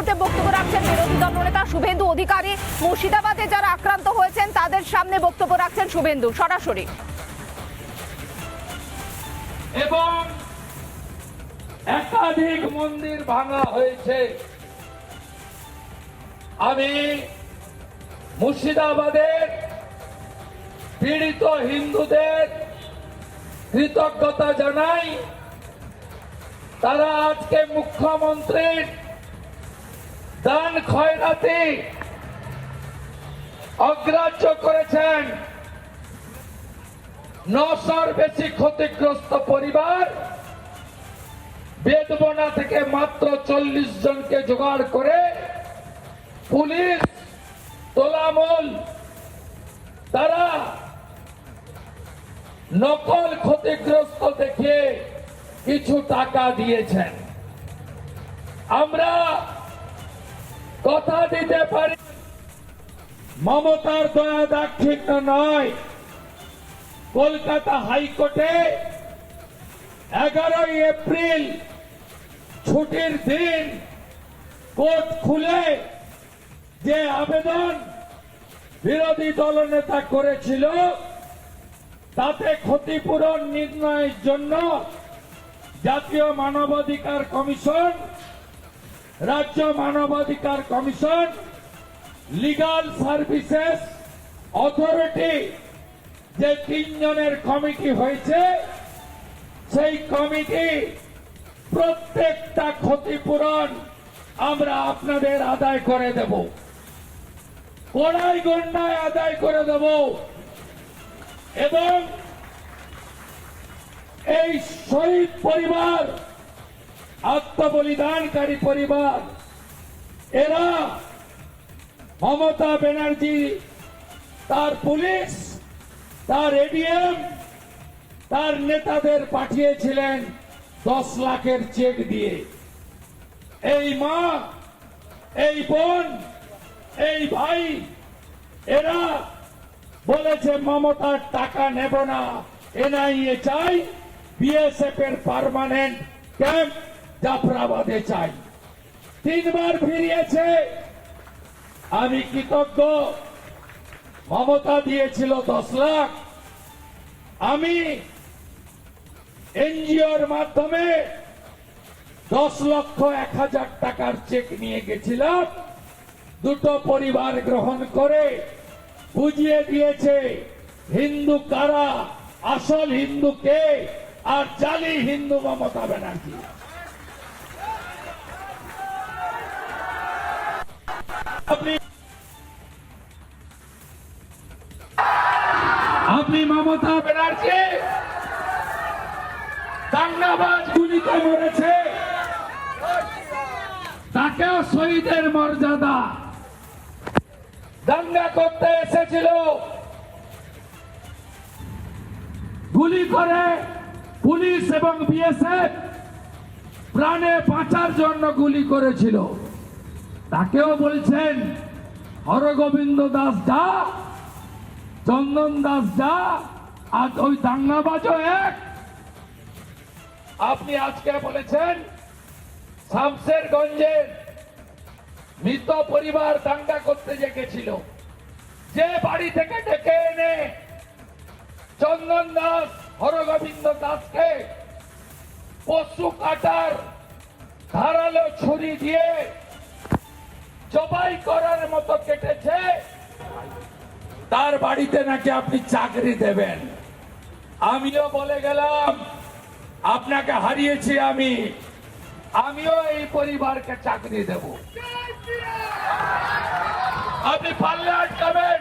মুহূর্তে বক্তব্য রাখছেন বিরোধী দলনেতা শুভেন্দু অধিকারী। মুর্শিদাবাদে যারা আক্রান্ত হয়েছেন, তাদের সামনে বক্তব্য রাখছেন শুভেন্দু। সরাসরি। এবং একাধিক মন্দির ভাঙা হয়েছে। আমি মুর্শিদাবাদের পীড়িত হিন্দুদের কৃতজ্ঞতা জানাই। তারা আজকে মুখ্যমন্ত্রীর দান খয়রাতি অগ্রাহ্য করেছেন নশোর বেশি ক্ষতিগ্রস্ত পরিবার বেদবনা থেকে মাত্র চল্লিশ জনকে জোগাড় করে পুলিশ, তোলামল, তারা নকল ক্ষতিগ্রস্ত দেখে কিছু টাকা দিয়েছেন। আমরা কথা দিতে পারি? মমতার দয়া দাক্ষিণ্য নয়। কলকাতা হাইকোর্টে এগারোই এপ্রিল ছুটির দিন কোর্ট খুলে যে আবেদন বিরোধী দলনেতা করেছিল, তাতে ক্ষতিপূরণ নির্ণয়ের জন্য জাতীয় মানবাধিকার কমিশন রাজ্য মানবাধিকার কমিশন লিগাল সার্ভিসেস অথরিটি যে তিনজনের কমিটি হয়েছে, সেই কমিটি প্রত্যেকটা ক্ষতিপূরণ আমরা আপনাদের আদায় করে দেব। কড়াই গন্ডায় আদায় করে দেব। এবং এই শহীদ পরিবার আত্মবলিদানকারী পরিবার, এরা মমতা ব্যানার্জি, তার পুলিশ, তার এডিএম, তার নেতাদের পাঠিয়েছিলেন দশ লাখের চেক দিয়ে। এই মা, এই বোন, এই ভাই, এরা বলেছে, মমতার টাকা নেব না। এনআইএ চাই বিএসএফ এর পারমানেন্ট ক্যাম্প জাফরাবাদে চাই। তিনবার ফিরিয়েছে। আমি কৃতজ্ঞ। মমতা দিয়েছিল দশ লাখ। আমি এনজিওর মাধ্যমে দশ লক্ষ এক হাজার টাকার চেক নিয়ে গেছিলাম। দুটো পরিবার গ্রহণ করে বুঝিয়ে দিয়েছে, হিন্দু কারা, আসল হিন্দু কে, আর জালি হিন্দু মমতা ব্যানার্জি। আপনি মমতা ব্যানার্জি। দাঙ্গাবাজ গুলিতে মরেছে। তাকেও শহীদের মর্যাদা। দাঙ্গা করতে এসেছিল। গুলি করে পুলিশ এবং বিএসএফ প্রাণে বাঁচার জন্য গুলি করেছিল। তাকেও বলছেন, হরগোবিন্দ দাস যা, চন্দন দাস যা আর ওই দাঙ্গাবাজও এক। আপনি আজকে বলেছেন শামসেরগঞ্জের মৃত পরিবার দাঙ্গা করতে যে গেছিল যে বাড়ি থেকে ডেকে এনে চন্দন দাস, হরগোবিন্দ দাসকে পশু কাটার ধারালো ছুরি দিয়ে জবাই করার মতো কেটেছে। তার বাড়িতে নাকি আপনি চাকরি দেবেন। আমিও বলে গেলাম, আপনাকে হারিয়েছি আমি। আমিও এই পরিবারকে চাকরি দেব। আপনি পারলে আটকাবেন।